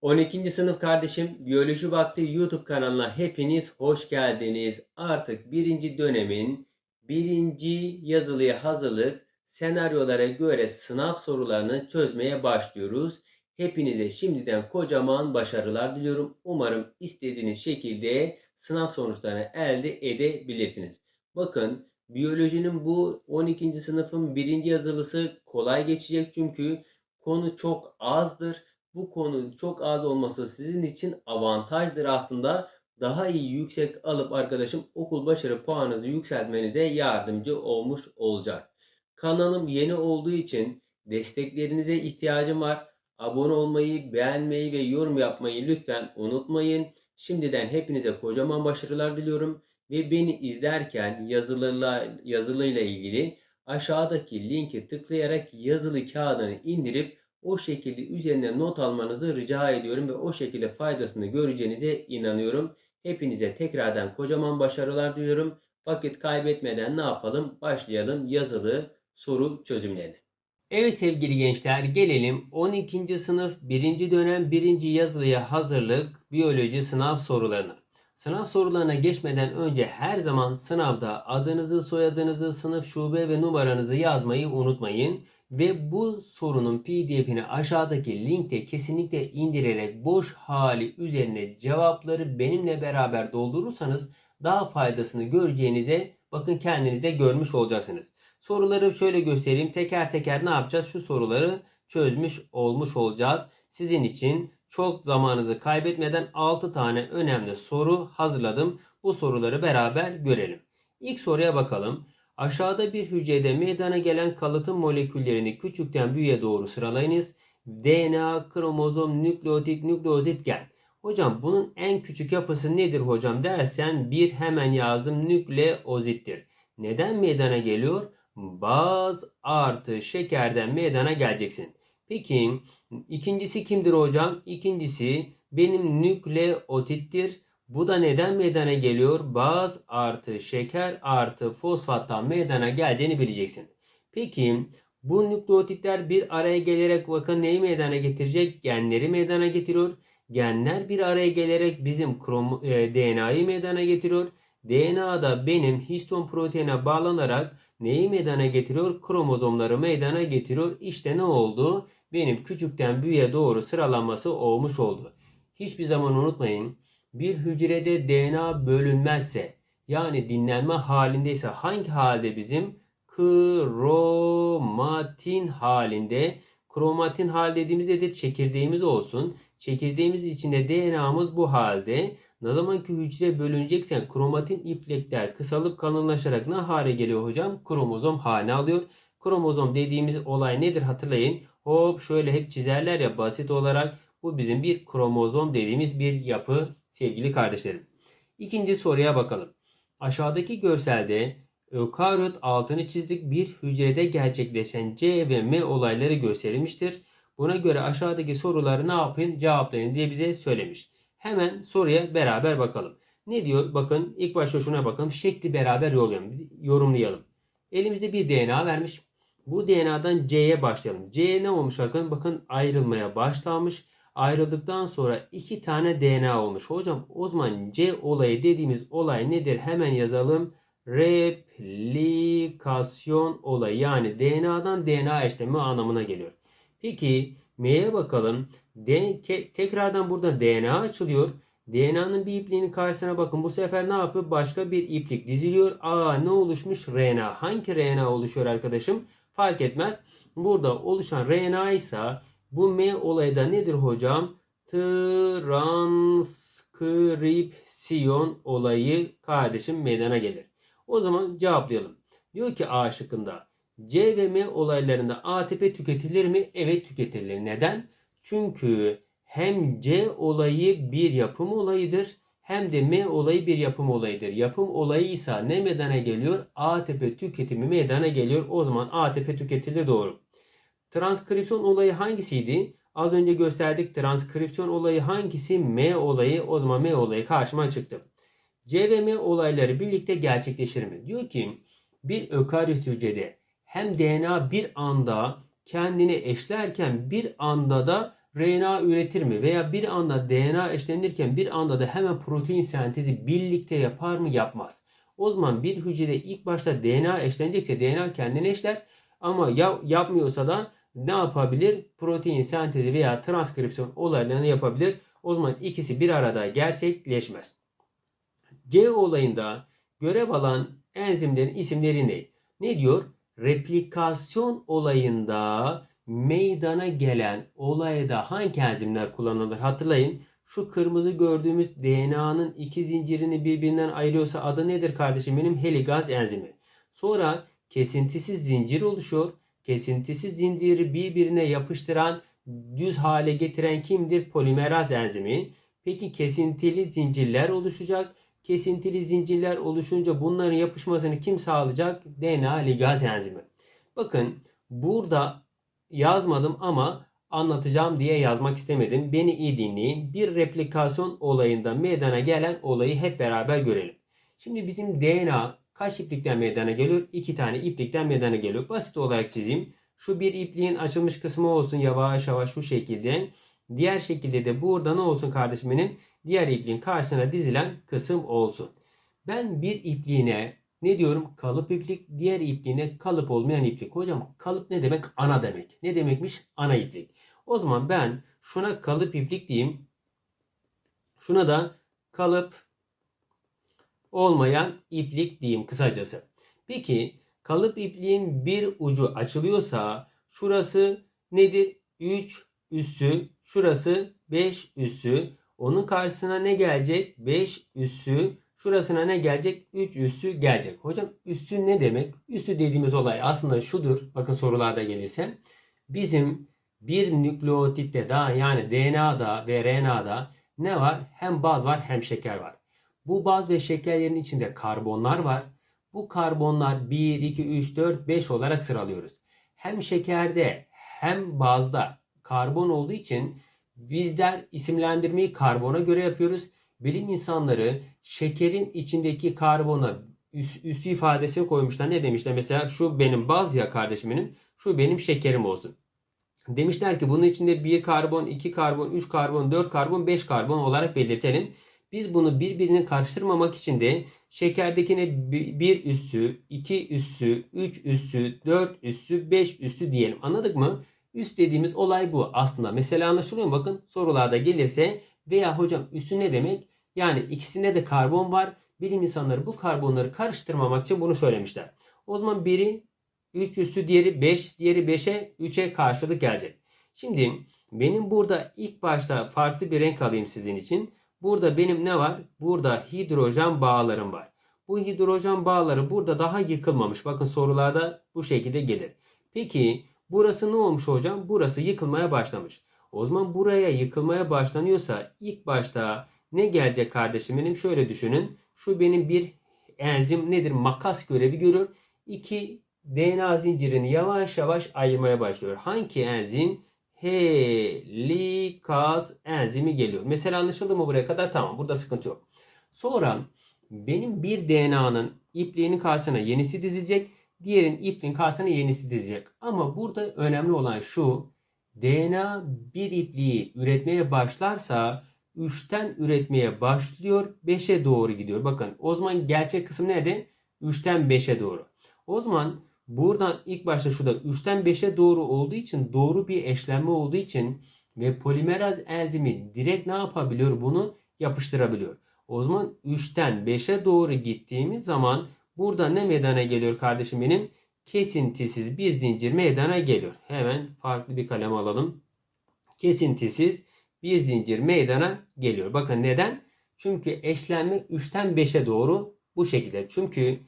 12. sınıf kardeşim Biyoloji Vakti YouTube kanalına hepiniz hoş geldiniz. Artık birinci dönemin birinci yazılıya hazırlık senaryolara göre sınav sorularını çözmeye başlıyoruz. Hepinize şimdiden kocaman başarılar diliyorum. Umarım istediğiniz şekilde sınav sonuçlarını elde edebilirsiniz. Bakın biyolojinin bu 12. sınıfın birinci yazılısı kolay geçecek çünkü konu çok azdır bu konu çok az olması sizin için avantajdır aslında. Daha iyi yüksek alıp arkadaşım okul başarı puanınızı yükseltmenize yardımcı olmuş olacak. Kanalım yeni olduğu için desteklerinize ihtiyacım var. Abone olmayı, beğenmeyi ve yorum yapmayı lütfen unutmayın. Şimdiden hepinize kocaman başarılar diliyorum ve beni izlerken yazılıyla, yazılıyla ilgili aşağıdaki linki tıklayarak yazılı kağıdını indirip o şekilde üzerine not almanızı rica ediyorum ve o şekilde faydasını göreceğinize inanıyorum. Hepinize tekrardan kocaman başarılar diliyorum. Vakit kaybetmeden ne yapalım? Başlayalım yazılı soru çözümlerine. Evet sevgili gençler gelelim 12. sınıf 1. dönem 1. yazılıya hazırlık biyoloji sınav sorularına. Sınav sorularına geçmeden önce her zaman sınavda adınızı, soyadınızı, sınıf, şube ve numaranızı yazmayı unutmayın. Ve bu sorunun pdf'ini aşağıdaki linkte kesinlikle indirerek boş hali üzerine cevapları benimle beraber doldurursanız daha faydasını göreceğinize bakın kendiniz de görmüş olacaksınız. Soruları şöyle göstereyim. Teker teker ne yapacağız? Şu soruları çözmüş olmuş olacağız. Sizin için çok zamanınızı kaybetmeden 6 tane önemli soru hazırladım. Bu soruları beraber görelim. İlk soruya bakalım. Aşağıda bir hücrede meydana gelen kalıtım moleküllerini küçükten büyüğe doğru sıralayınız. DNA, kromozom, nükleotit, nükleozit gen. Hocam bunun en küçük yapısı nedir hocam dersen bir hemen yazdım nükleozittir. Neden meydana geliyor? Baz artı şekerden meydana geleceksin. Peki ikincisi kimdir hocam? İkincisi benim nükleotittir. Bu da neden meydana geliyor? Baz artı şeker artı fosfattan meydana geldiğini bileceksin. Peki bu nükleotitler bir araya gelerek bakın neyi meydana getirecek? Genleri meydana getiriyor. Genler bir araya gelerek bizim krom, e, DNA'yı meydana getiriyor. DNA da benim histon proteine bağlanarak neyi meydana getiriyor? Kromozomları meydana getiriyor. İşte ne oldu? Benim küçükten büyüğe doğru sıralanması olmuş oldu. Hiçbir zaman unutmayın bir hücrede DNA bölünmezse yani dinlenme halindeyse hangi halde bizim? Kromatin halinde. Kromatin hal dediğimizde de çekirdeğimiz olsun. Çekirdeğimiz içinde DNA'mız bu halde. Ne zaman ki hücre bölünecekse kromatin iplikler kısalıp kalınlaşarak ne hale geliyor hocam? Kromozom haline alıyor. Kromozom dediğimiz olay nedir hatırlayın. Hop şöyle hep çizerler ya basit olarak. Bu bizim bir kromozom dediğimiz bir yapı sevgili kardeşlerim. İkinci soruya bakalım. Aşağıdaki görselde ökaryot altını çizdik bir hücrede gerçekleşen C ve M olayları gösterilmiştir. Buna göre aşağıdaki soruları ne yapın cevaplayın diye bize söylemiş. Hemen soruya beraber bakalım. Ne diyor? Bakın ilk başta şuna bakalım. Şekli beraber yorumlayalım. Elimizde bir DNA vermiş. Bu DNA'dan C'ye başlayalım. C ne olmuş bakın? Bakın ayrılmaya başlamış ayrıldıktan sonra iki tane DNA olmuş. Hocam o zaman C olayı dediğimiz olay nedir? Hemen yazalım. Replikasyon olayı yani DNA'dan DNA eşlemi anlamına geliyor. Peki M'ye bakalım. D, tekrardan burada DNA açılıyor. DNA'nın bir ipliğinin karşısına bakın. Bu sefer ne yapıyor? Başka bir iplik diziliyor. Aa ne oluşmuş? RNA. Hangi RNA oluşuyor arkadaşım? Fark etmez. Burada oluşan RNA ise bu M olayı da nedir hocam? Transkripsiyon olayı kardeşim meydana gelir. O zaman cevaplayalım. Diyor ki A şıkkında C ve M olaylarında ATP tüketilir mi? Evet tüketilir. Neden? Çünkü hem C olayı bir yapım olayıdır hem de M olayı bir yapım olayıdır. Yapım olayı ise ne meydana geliyor? ATP tüketimi meydana geliyor. O zaman ATP tüketilir doğru. Transkripsiyon olayı hangisiydi? Az önce gösterdik transkripsiyon olayı hangisi? M olayı. O zaman M olayı karşıma çıktı. C ve M olayları birlikte gerçekleşir mi? Diyor ki bir ökaryot hücrede hem DNA bir anda kendini eşlerken bir anda da RNA üretir mi? Veya bir anda DNA eşlenirken bir anda da hemen protein sentezi birlikte yapar mı? Yapmaz. O zaman bir hücrede ilk başta DNA eşlenecekse DNA kendini eşler ama ya, yapmıyorsa da ne yapabilir? Protein sentezi veya transkripsiyon olaylarını yapabilir. O zaman ikisi bir arada gerçekleşmez. C olayında görev alan enzimlerin isimleri ne? Ne diyor? Replikasyon olayında meydana gelen olayda hangi enzimler kullanılır? Hatırlayın. Şu kırmızı gördüğümüz DNA'nın iki zincirini birbirinden ayırıyorsa adı nedir kardeşim benim? Heligaz enzimi. Sonra kesintisiz zincir oluşuyor. Kesintisiz zinciri birbirine yapıştıran, düz hale getiren kimdir? Polimeraz enzimi. Peki kesintili zincirler oluşacak. Kesintili zincirler oluşunca bunların yapışmasını kim sağlayacak? DNA ligaz enzimi. Bakın burada yazmadım ama anlatacağım diye yazmak istemedim. Beni iyi dinleyin. Bir replikasyon olayında meydana gelen olayı hep beraber görelim. Şimdi bizim DNA kaç iplikten meydana geliyor? İki tane iplikten meydana geliyor. Basit olarak çizeyim. Şu bir ipliğin açılmış kısmı olsun yavaş yavaş şu şekilde. Diğer şekilde de burada ne olsun kardeşim benim? Diğer ipliğin karşısına dizilen kısım olsun. Ben bir ipliğine ne diyorum? Kalıp iplik. Diğer ipliğine kalıp olmayan iplik. Hocam kalıp ne demek? Ana demek. Ne demekmiş? Ana iplik. O zaman ben şuna kalıp iplik diyeyim. Şuna da kalıp olmayan iplik diyeyim kısacası. Peki kalıp ipliğin bir ucu açılıyorsa şurası nedir? 3 üssü, şurası 5 üssü. Onun karşısına ne gelecek? 5 üssü. Şurasına ne gelecek? 3 üssü gelecek. Hocam üssü ne demek? Üssü dediğimiz olay aslında şudur. Bakın sorularda gelirse. Bizim bir nükleotitte daha yani DNA'da ve RNA'da ne var? Hem baz var hem şeker var. Bu baz ve şekerlerin içinde karbonlar var. Bu karbonlar 1, 2, 3, 4, 5 olarak sıralıyoruz. Hem şekerde hem bazda karbon olduğu için bizler isimlendirmeyi karbona göre yapıyoruz. Bilim insanları şekerin içindeki karbona üs, üssü ifadesi koymuşlar. Ne demişler? Mesela şu benim baz ya kardeşimin, şu benim şekerim olsun. Demişler ki bunun içinde 1 karbon, 2 karbon, 3 karbon, 4 karbon, 5 karbon olarak belirtelim. Biz bunu birbirine karıştırmamak için de şekerdekine 1 üssü, 2 üssü, 3 üssü, 4 üssü, 5 üssü diyelim. Anladık mı? Üst dediğimiz olay bu aslında. Mesela anlaşılıyor mu? Bakın sorularda gelirse veya hocam üssü ne demek? Yani ikisinde de karbon var. Bilim insanları bu karbonları karıştırmamak için bunu söylemişler. O zaman biri 3 üssü diğeri 5, diğeri 5'e 3'e karşılık gelecek. Şimdi benim burada ilk başta farklı bir renk alayım sizin için. Burada benim ne var? Burada hidrojen bağlarım var. Bu hidrojen bağları burada daha yıkılmamış. Bakın sorularda bu şekilde gelir. Peki burası ne olmuş hocam? Burası yıkılmaya başlamış. O zaman buraya yıkılmaya başlanıyorsa ilk başta ne gelecek kardeşim benim? Şöyle düşünün. Şu benim bir enzim nedir? Makas görevi görür. İki DNA zincirini yavaş yavaş ayırmaya başlıyor. Hangi enzim? Helikaz enzimi geliyor. Mesela anlaşıldı mı buraya kadar? Tamam. Burada sıkıntı yok. Sonra benim bir DNA'nın ipliğinin karşısına yenisi dizilecek. Diğerin ipliğin karşısına yenisi dizilecek. Ama burada önemli olan şu. DNA bir ipliği üretmeye başlarsa 3'ten üretmeye başlıyor. 5'e doğru gidiyor. Bakın o zaman gerçek kısım nerede? 3'ten 5'e doğru. O zaman buradan ilk başta şurada 3'ten 5'e doğru olduğu için doğru bir eşlenme olduğu için ve polimeraz enzimi direkt ne yapabiliyor? Bunu yapıştırabiliyor. O zaman 3'ten 5'e doğru gittiğimiz zaman burada ne meydana geliyor kardeşim benim? Kesintisiz bir zincir meydana geliyor. Hemen farklı bir kalem alalım. Kesintisiz bir zincir meydana geliyor. Bakın neden? Çünkü eşlenme 3'ten 5'e doğru bu şekilde. Çünkü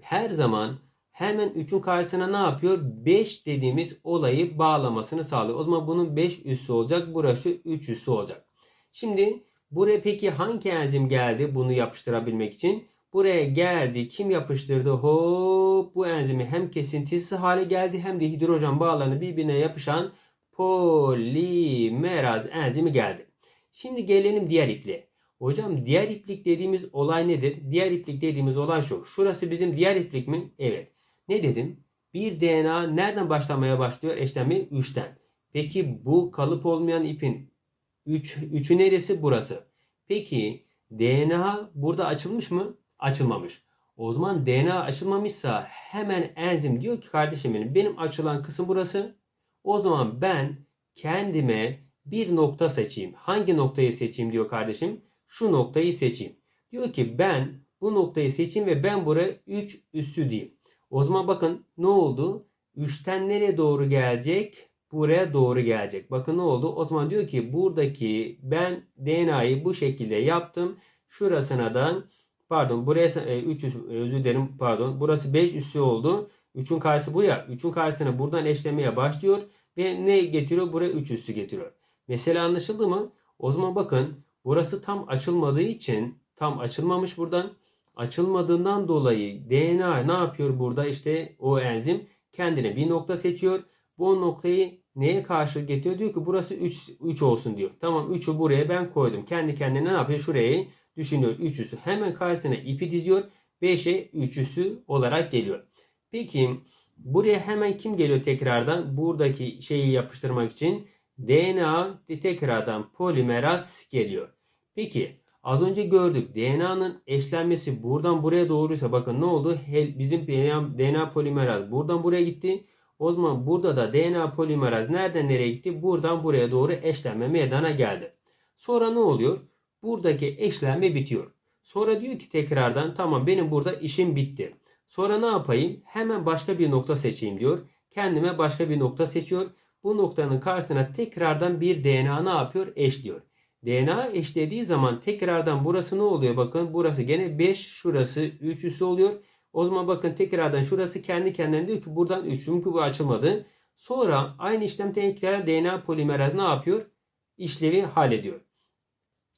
her zaman hemen 3'ün karşısına ne yapıyor? 5 dediğimiz olayı bağlamasını sağlıyor. O zaman bunun 5 üssü olacak. Burası 3 üssü olacak. Şimdi buraya peki hangi enzim geldi bunu yapıştırabilmek için? Buraya geldi. Kim yapıştırdı? Hop bu enzimi hem kesintisiz hale geldi hem de hidrojen bağlarını birbirine yapışan polimeraz enzimi geldi. Şimdi gelelim diğer ipliğe. Hocam diğer iplik dediğimiz olay nedir? Diğer iplik dediğimiz olay şu. Şurası bizim diğer iplik mi? Evet. Ne dedim? Bir DNA nereden başlamaya başlıyor? Eşlemi 3'ten. Peki bu kalıp olmayan ipin 3 üç, üçü neresi? Burası. Peki DNA burada açılmış mı? Açılmamış. O zaman DNA açılmamışsa hemen enzim diyor ki kardeşim benim benim açılan kısım burası. O zaman ben kendime bir nokta seçeyim. Hangi noktayı seçeyim diyor kardeşim. Şu noktayı seçeyim. Diyor ki ben bu noktayı seçeyim ve ben buraya 3 üssü diyeyim. O zaman bakın ne oldu? 3'ten nereye doğru gelecek? Buraya doğru gelecek. Bakın ne oldu? O zaman diyor ki buradaki ben DNA'yı bu şekilde yaptım. Şurasına da pardon buraya 3 özür dilerim pardon. Burası 5 üssü oldu. 3'ün karşısı buraya. 3'ün karşısına buradan eşlemeye başlıyor. Ve ne getiriyor? Buraya 3 üssü getiriyor. Mesela anlaşıldı mı? O zaman bakın burası tam açılmadığı için tam açılmamış buradan. Açılmadığından dolayı DNA ne yapıyor burada? İşte o enzim kendine bir nokta seçiyor. Bu noktayı neye karşı getiriyor? Diyor ki burası 3, 3 olsun diyor. Tamam 3'ü buraya ben koydum. Kendi kendine ne yapıyor? Şurayı düşünüyor. 3'üsü hemen karşısına ipi diziyor. 5'e 3'üsü olarak geliyor. Peki buraya hemen kim geliyor tekrardan? Buradaki şeyi yapıştırmak için DNA tekrardan polimeraz geliyor. Peki az önce gördük DNA'nın eşlenmesi buradan buraya doğruysa bakın ne oldu? Bizim DNA, DNA polimeraz buradan buraya gitti. O zaman burada da DNA polimeraz nereden nereye gitti? Buradan buraya doğru eşlenme meydana geldi. Sonra ne oluyor? Buradaki eşlenme bitiyor. Sonra diyor ki tekrardan tamam benim burada işim bitti. Sonra ne yapayım? Hemen başka bir nokta seçeyim diyor. Kendime başka bir nokta seçiyor. Bu noktanın karşısına tekrardan bir DNA ne yapıyor? Eşliyor. DNA eşlediği zaman tekrardan burası ne oluyor? Bakın burası gene 5, şurası 3 üssü oluyor. O zaman bakın tekrardan şurası kendi kendine diyor ki buradan 3 çünkü bu açılmadı. Sonra aynı işlem tekrar DNA polimeraz ne yapıyor? İşlevi hallediyor.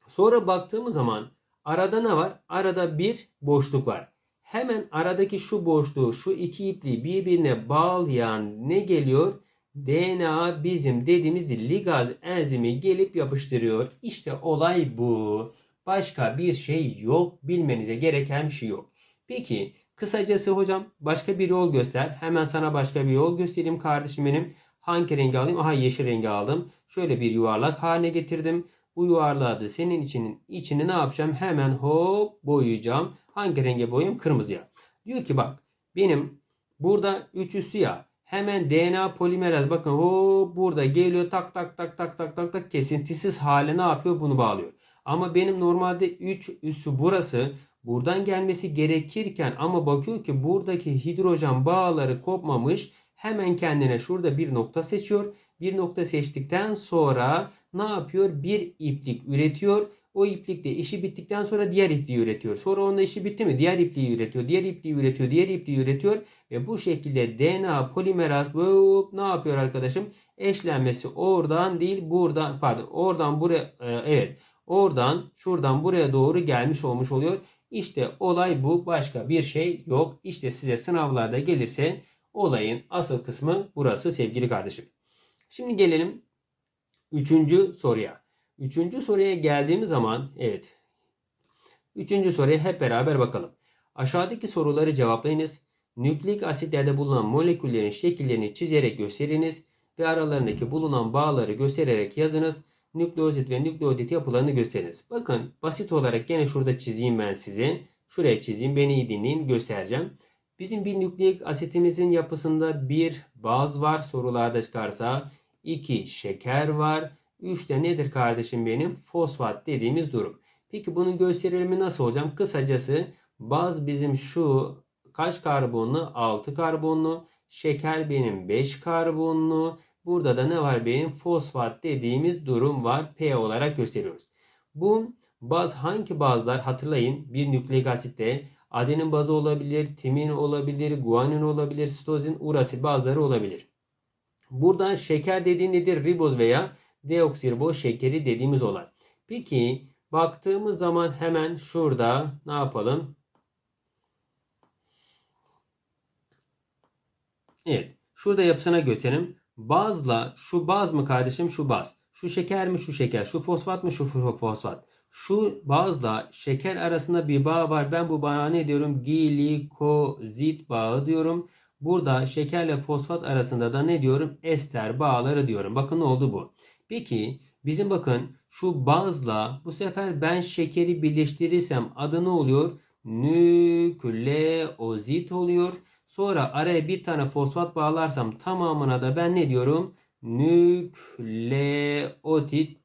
Sonra baktığımız zaman arada ne var? Arada bir boşluk var. Hemen aradaki şu boşluğu, şu iki ipliği birbirine bağlayan ne geliyor? DNA bizim dediğimiz ligaz enzimi gelip yapıştırıyor. İşte olay bu. Başka bir şey yok. Bilmenize gereken bir şey yok. Peki kısacası hocam başka bir yol göster. Hemen sana başka bir yol göstereyim kardeşim benim. Hangi rengi alayım? Aha yeşil rengi aldım. Şöyle bir yuvarlak haline getirdim. Bu yuvarlağı da senin içinin içini ne yapacağım? Hemen hop boyayacağım. Hangi renge boyayayım? Kırmızıya. Diyor ki bak benim burada üç üssü ya. Hemen DNA polimeraz bakın hop burada geliyor tak tak tak tak tak tak tak kesintisiz hale ne yapıyor? Bunu bağlıyor. Ama benim normalde 3 üssü burası buradan gelmesi gerekirken ama bakıyor ki buradaki hidrojen bağları kopmamış. Hemen kendine şurada bir nokta seçiyor. Bir nokta seçtikten sonra ne yapıyor? Bir iplik üretiyor. O iplikle işi bittikten sonra diğer ipliği üretiyor. Sonra onda işi bitti mi? Diğer ipliği üretiyor. Diğer ipliği üretiyor. Diğer ipliği üretiyor. Ve bu şekilde DNA polimeraz hop, ne yapıyor arkadaşım? Eşlenmesi oradan değil buradan pardon oradan buraya e, evet oradan şuradan buraya doğru gelmiş olmuş oluyor. İşte olay bu. Başka bir şey yok. İşte size sınavlarda gelirse olayın asıl kısmı burası sevgili kardeşim. Şimdi gelelim üçüncü soruya. Üçüncü soruya geldiğimiz zaman evet. Üçüncü soruya hep beraber bakalım. Aşağıdaki soruları cevaplayınız. Nükleik asitlerde bulunan moleküllerin şekillerini çizerek gösteriniz ve aralarındaki bulunan bağları göstererek yazınız. Nükleozit ve nükleodit yapılarını gösteriniz. Bakın basit olarak gene şurada çizeyim ben size. Şuraya çizeyim. Beni iyi dinleyin göstereceğim. Bizim bir nükleik asitimizin yapısında bir baz var sorularda çıkarsa. 2 şeker var. 3 de nedir kardeşim benim? Fosfat dediğimiz durum. Peki bunun gösterilimi nasıl hocam? Kısacası baz bizim şu kaç karbonlu? 6 karbonlu. Şeker benim 5 karbonlu. Burada da ne var benim? Fosfat dediğimiz durum var. P olarak gösteriyoruz. Bu baz hangi bazlar? Hatırlayın bir nükleik asitte adenin bazı olabilir, timin olabilir, guanin olabilir, sitozin, urasil bazıları olabilir. Burada şeker dediğin nedir? Riboz veya deoksiriboz şekeri dediğimiz olay. Peki baktığımız zaman hemen şurada ne yapalım? Evet. Şurada yapısına götürelim. Bazla şu baz mı kardeşim şu baz. Şu şeker mi şu şeker. Şu fosfat mı şu fosfat. Şu bazla şeker arasında bir bağ var. Ben bu bağa ne diyorum? Glikozit bağı diyorum. Burada şekerle fosfat arasında da ne diyorum? Ester bağları diyorum. Bakın ne oldu bu. Peki bizim bakın şu bazla bu sefer ben şekeri birleştirirsem adı ne oluyor? Nükleozit oluyor. Sonra araya bir tane fosfat bağlarsam tamamına da ben ne diyorum? Nükleotit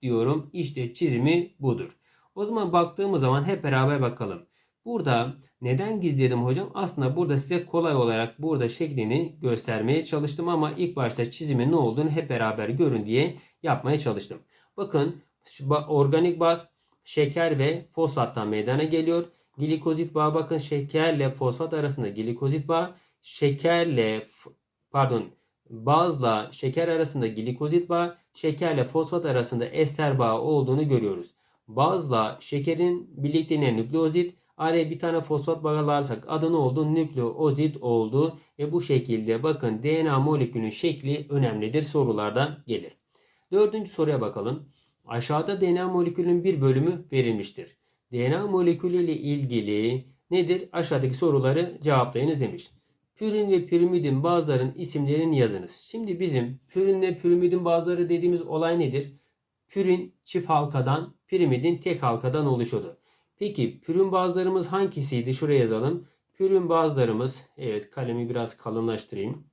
diyorum. İşte çizimi budur. O zaman baktığımız zaman hep beraber bakalım. Burada neden gizledim hocam? Aslında burada size kolay olarak burada şeklini göstermeye çalıştım ama ilk başta çizimin ne olduğunu hep beraber görün diye yapmaya çalıştım. Bakın organik baz şeker ve fosfattan meydana geliyor. Glikozit bağı bakın şekerle fosfat arasında glikozit bağı, şekerle pardon bazla şeker arasında glikozit bağı, şekerle fosfat arasında ester bağı olduğunu görüyoruz. Bazla şekerin birlikteliğine nükleozit, araya bir tane fosfat bağlarsak adı ne oldu? Nükleozit oldu. Ve bu şekilde bakın DNA molekülünün şekli önemlidir sorularda gelir. Dördüncü soruya bakalım. Aşağıda DNA molekülünün bir bölümü verilmiştir. DNA molekülü ile ilgili nedir? Aşağıdaki soruları cevaplayınız demiş. Pürin ve pirimidin bazıların isimlerini yazınız. Şimdi bizim pürin ve pirimidin bazıları dediğimiz olay nedir? Pürin çift halkadan, pirimidin tek halkadan oluşuyordu. Peki pürin bazlarımız hangisiydi? Şuraya yazalım. Pürin bazlarımız, evet kalemi biraz kalınlaştırayım.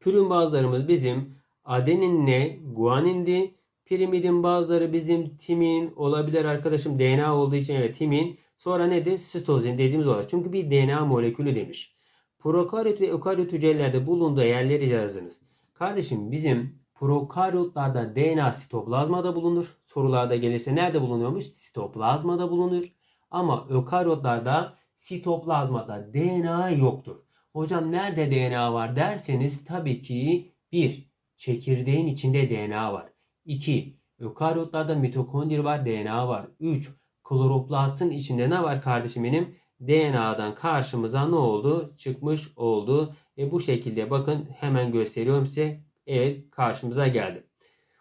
Pürin bazlarımız bizim adeninle guanindi. Pirimidin bazıları bizim timin olabilir arkadaşım DNA olduğu için evet timin. Sonra ne de sitozin dediğimiz olay. Çünkü bir DNA molekülü demiş. Prokaryot ve ökaryot hücrelerde bulunduğu yerleri yazınız. Kardeşim bizim prokaryotlarda DNA sitoplazmada bulunur. Sorularda gelirse nerede bulunuyormuş? Sitoplazmada bulunur. Ama ökaryotlarda sitoplazmada DNA yoktur. Hocam nerede DNA var derseniz tabii ki 1. Çekirdeğin içinde DNA var. 2. Ökaryotlarda mitokondri var, DNA var. 3. Kloroplastın içinde ne var kardeşim benim? DNA'dan karşımıza ne oldu? Çıkmış oldu. E bu şekilde bakın hemen gösteriyorum size. Evet karşımıza geldi.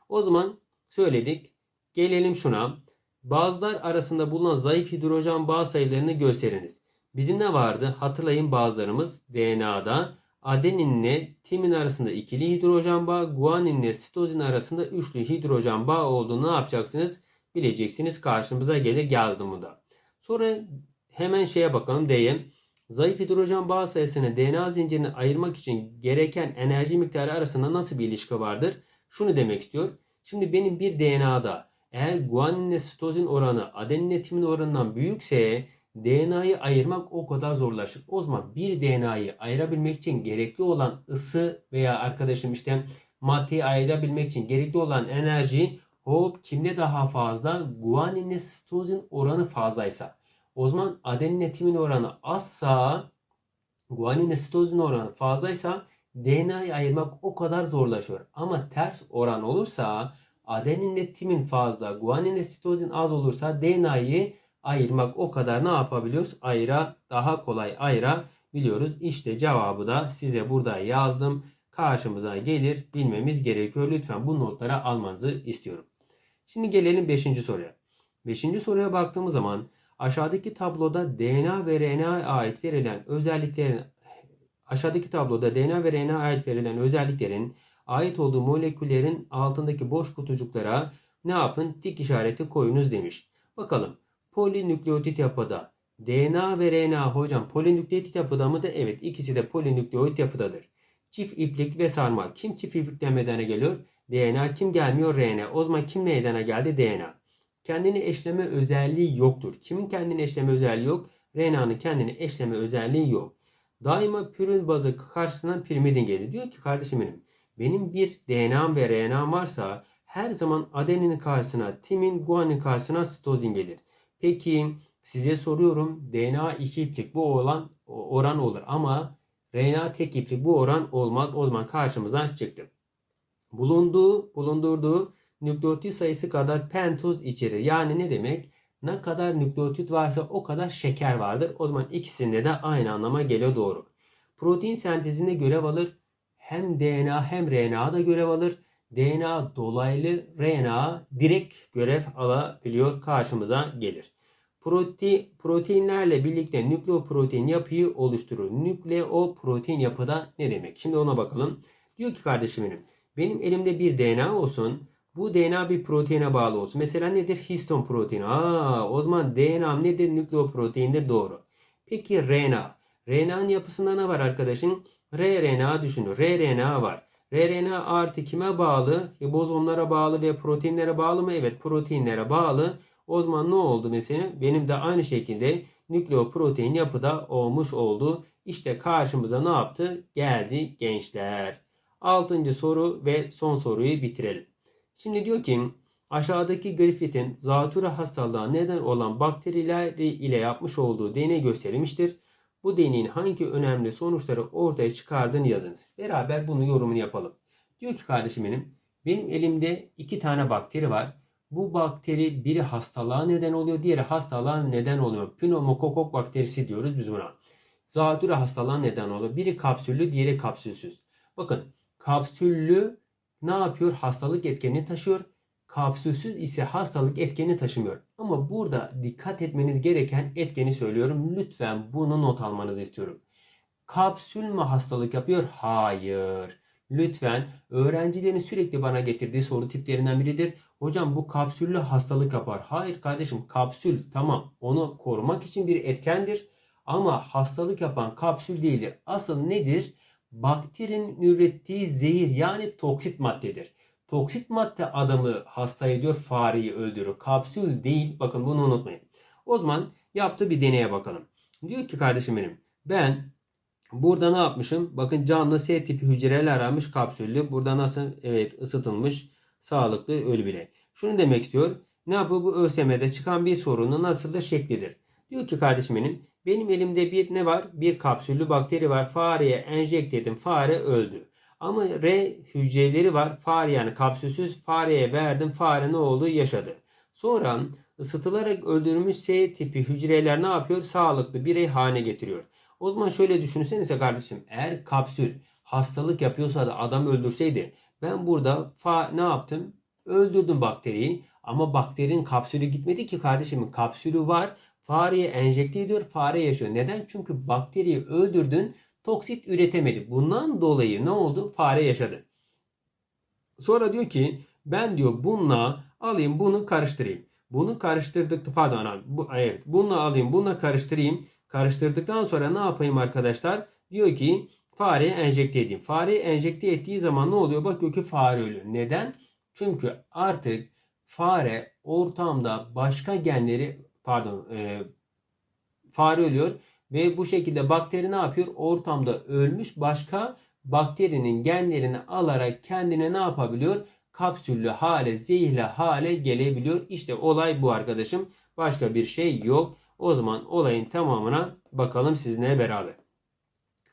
O zaman söyledik. Gelelim şuna. Bazılar arasında bulunan zayıf hidrojen bağ sayılarını gösteriniz. Bizim ne vardı? Hatırlayın bazılarımız DNA'da adeninle timin arasında ikili hidrojen bağı, guaninle sitozin arasında üçlü hidrojen bağı olduğunu ne yapacaksınız? Bileceksiniz. Karşımıza gelir yazdım bunu da. Sonra hemen şeye bakalım D'ye. Zayıf hidrojen bağ sayısını DNA zincirini ayırmak için gereken enerji miktarı arasında nasıl bir ilişki vardır? Şunu demek istiyor. Şimdi benim bir DNA'da eğer guaninle sitozin oranı adeninle timin oranından büyükse DNA'yı ayırmak o kadar zorlaşır. O zaman bir DNA'yı ayırabilmek için gerekli olan ısı veya arkadaşım işte maddeyi ayırabilmek için gerekli olan enerji hop kimde daha fazla? Guaninle sitozin oranı fazlaysa. O zaman adeninle timin oranı azsa guaninle sitozin oranı fazlaysa DNA'yı ayırmak o kadar zorlaşıyor. Ama ters oran olursa adeninle timin fazla, guaninle sitozin az olursa DNA'yı ayırmak o kadar ne yapabiliyoruz? Ayıra daha kolay ayırabiliyoruz. İşte cevabı da size burada yazdım. Karşımıza gelir bilmemiz gerekiyor. Lütfen bu notlara almanızı istiyorum. Şimdi gelelim 5. soruya. 5. soruya baktığımız zaman aşağıdaki tabloda DNA ve RNA'ya ait verilen özelliklerin aşağıdaki tabloda DNA ve RNA'ya ait verilen özelliklerin ait olduğu moleküllerin altındaki boş kutucuklara ne yapın? Tik işareti koyunuz demiş. Bakalım polinükleotit yapıda DNA ve RNA hocam polinükleotit yapıda mı da evet ikisi de polinükleotit yapıdadır. Çift iplik ve sarmal. Kim çift iplikten meydana geliyor? DNA. Kim gelmiyor? RNA. O zaman kim meydana geldi? DNA. Kendini eşleme özelliği yoktur. Kimin kendini eşleme özelliği yok? RNA'nın kendini eşleme özelliği yok. Daima pürün bazı karşısından pirimidin gelir. Diyor ki kardeşim benim benim bir DNA'm ve RNA'm varsa her zaman adeninin karşısına timin, guanin karşısına sitozin gelir. Peki size soruyorum DNA iki iplik bu olan oran olur ama RNA tek iplik bu oran olmaz. O zaman karşımıza çıktı. Bulunduğu, bulundurduğu nükleotit sayısı kadar pentoz içerir. Yani ne demek? Ne kadar nükleotit varsa o kadar şeker vardır. O zaman ikisinde de aynı anlama geliyor doğru. Protein sentezinde görev alır. Hem DNA hem RNA da görev alır. DNA dolaylı RNA direkt görev alabiliyor karşımıza gelir. Prote, proteinlerle birlikte nükleoprotein yapıyı oluşturur. Nükleoprotein yapıda ne demek? Şimdi ona bakalım. Diyor ki kardeşim benim. Benim elimde bir DNA olsun. Bu DNA bir proteine bağlı olsun. Mesela nedir? Histon proteini. Aa, o zaman DNA nedir? Nükleoproteindir. Doğru. Peki RNA. RNA'nın yapısında ne var arkadaşım? rRNA düşünün. rRNA var. rRNA artı kime bağlı? Ribozomlara bağlı ve proteinlere bağlı mı? Evet proteinlere bağlı. O zaman ne oldu mesela? Benim de aynı şekilde nükleoprotein yapıda olmuş oldu. İşte karşımıza ne yaptı? Geldi gençler. Altıncı soru ve son soruyu bitirelim. Şimdi diyor ki aşağıdaki Griffith'in zatürre hastalığa neden olan bakteriler ile yapmış olduğu deney gösterilmiştir. Bu deneyin hangi önemli sonuçları ortaya çıkardığını yazınız. Beraber bunu yorumunu yapalım. Diyor ki kardeşim benim, benim elimde iki tane bakteri var. Bu bakteri biri hastalığa neden oluyor, diğeri hastalığa neden oluyor. Pneumokokok bakterisi diyoruz biz buna. Zatürre hastalığa neden oluyor. Biri kapsüllü, diğeri kapsülsüz. Bakın kapsüllü ne yapıyor? Hastalık etkenini taşıyor. Kapsülsüz ise hastalık etkeni taşımıyor. Ama burada dikkat etmeniz gereken etkeni söylüyorum. Lütfen bunu not almanızı istiyorum. Kapsül mü hastalık yapıyor? Hayır. Lütfen öğrencilerin sürekli bana getirdiği soru tiplerinden biridir. Hocam bu kapsüllü hastalık yapar. Hayır kardeşim kapsül tamam onu korumak için bir etkendir. Ama hastalık yapan kapsül değildir. Asıl nedir? Bakterinin ürettiği zehir yani toksit maddedir. Toksit madde adamı hasta ediyor, fareyi öldürür. Kapsül değil. Bakın bunu unutmayın. O zaman yaptığı bir deneye bakalım. Diyor ki kardeşim benim ben burada ne yapmışım? Bakın canlı S tipi hücreler aramış kapsüllü. Burada nasıl evet ısıtılmış sağlıklı ölü bile. Şunu demek istiyor. Ne yapıyor? Bu ÖSYM'de çıkan bir sorunun nasıl da şeklidir. Diyor ki kardeşim benim benim elimde bir ne var? Bir kapsüllü bakteri var. Fareye enjekte ettim. Fare öldü. Ama R hücreleri var. Fare yani kapsülsüz fareye verdim. Fare ne oldu? Yaşadı. Sonra ısıtılarak öldürülmüş S tipi hücreler ne yapıyor? Sağlıklı birey haline getiriyor. O zaman şöyle düşünsenize kardeşim. Eğer kapsül hastalık yapıyorsa da adam öldürseydi ben burada fa ne yaptım? Öldürdüm bakteriyi. Ama bakterinin kapsülü gitmedi ki kardeşimin kapsülü var. Fareye enjekte ediyor. Fare yaşıyor. Neden? Çünkü bakteriyi öldürdün toksit üretemedi. Bundan dolayı ne oldu? Fare yaşadı. Sonra diyor ki ben diyor bununla alayım bunu karıştırayım. Bunu karıştırdık pardon bu, evet bununla alayım bununla karıştırayım. Karıştırdıktan sonra ne yapayım arkadaşlar? Diyor ki fareye enjekte edeyim. Fareyi enjekte ettiği zaman ne oluyor? Bakıyor ki fare ölüyor. Neden? Çünkü artık fare ortamda başka genleri pardon e, fare ölüyor ve bu şekilde bakteri ne yapıyor? Ortamda ölmüş başka bakterinin genlerini alarak kendine ne yapabiliyor? Kapsüllü hale, zehirli hale gelebiliyor. İşte olay bu arkadaşım. Başka bir şey yok. O zaman olayın tamamına bakalım sizinle beraber.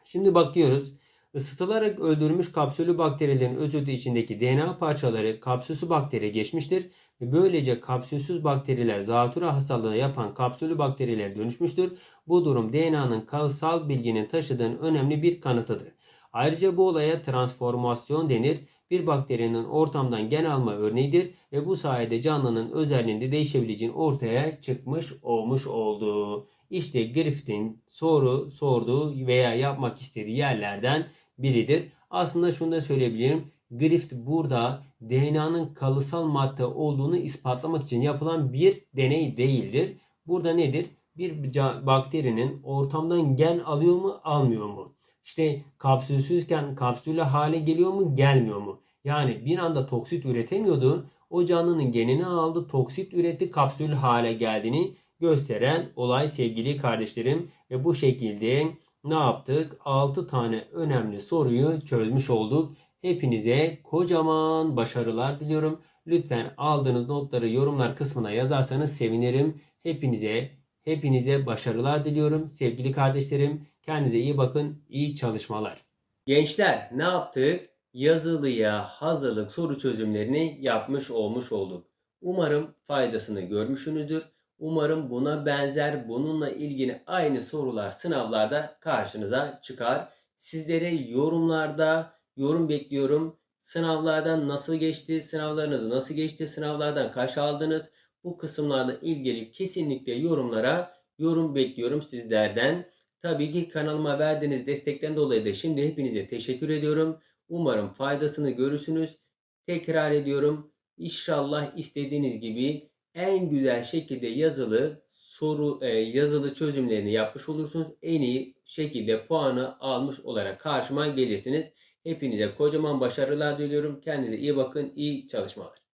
Şimdi bakıyoruz. Isıtılarak öldürülmüş kapsüllü bakterilerin özütü içindeki DNA parçaları kapsülsüz bakteriye geçmiştir böylece kapsülsüz bakteriler zatürre hastalığı yapan kapsüllü bakterilere dönüşmüştür. Bu durum DNA'nın kalıtsal bilginin taşıdığının önemli bir kanıtıdır. Ayrıca bu olaya transformasyon denir. Bir bakterinin ortamdan gen alma örneğidir ve bu sayede canlının özelliğinde değişebileceğin ortaya çıkmış olmuş oldu. İşte Griffith'in soru sorduğu veya yapmak istediği yerlerden biridir. Aslında şunu da söyleyebilirim. Griffith burada DNA'nın kalıtsal madde olduğunu ispatlamak için yapılan bir deney değildir. Burada nedir? Bir bakterinin ortamdan gen alıyor mu, almıyor mu? İşte kapsülsüzken kapsülle hale geliyor mu, gelmiyor mu? Yani bir anda toksit üretemiyordu. O canlının genini aldı, toksit üretti, kapsül hale geldiğini gösteren olay sevgili kardeşlerim. Ve bu şekilde ne yaptık? 6 tane önemli soruyu çözmüş olduk. Hepinize kocaman başarılar diliyorum. Lütfen aldığınız notları yorumlar kısmına yazarsanız sevinirim. Hepinize hepinize başarılar diliyorum. Sevgili kardeşlerim kendinize iyi bakın. İyi çalışmalar. Gençler ne yaptık? Yazılıya hazırlık soru çözümlerini yapmış olmuş olduk. Umarım faydasını görmüşsünüzdür. Umarım buna benzer bununla ilgili aynı sorular sınavlarda karşınıza çıkar. Sizlere yorumlarda yorum bekliyorum. Sınavlardan nasıl geçti? Sınavlarınız nasıl geçti? Sınavlardan kaç aldınız? Bu kısımlarla ilgili kesinlikle yorumlara yorum bekliyorum sizlerden. Tabii ki kanalıma verdiğiniz destekten dolayı da şimdi hepinize teşekkür ediyorum. Umarım faydasını görürsünüz. Tekrar ediyorum. İnşallah istediğiniz gibi en güzel şekilde yazılı soru e, yazılı çözümlerini yapmış olursunuz. En iyi şekilde puanı almış olarak karşıma gelirsiniz. Hepinize kocaman başarılar diliyorum. Kendinize iyi bakın. İyi çalışmalar.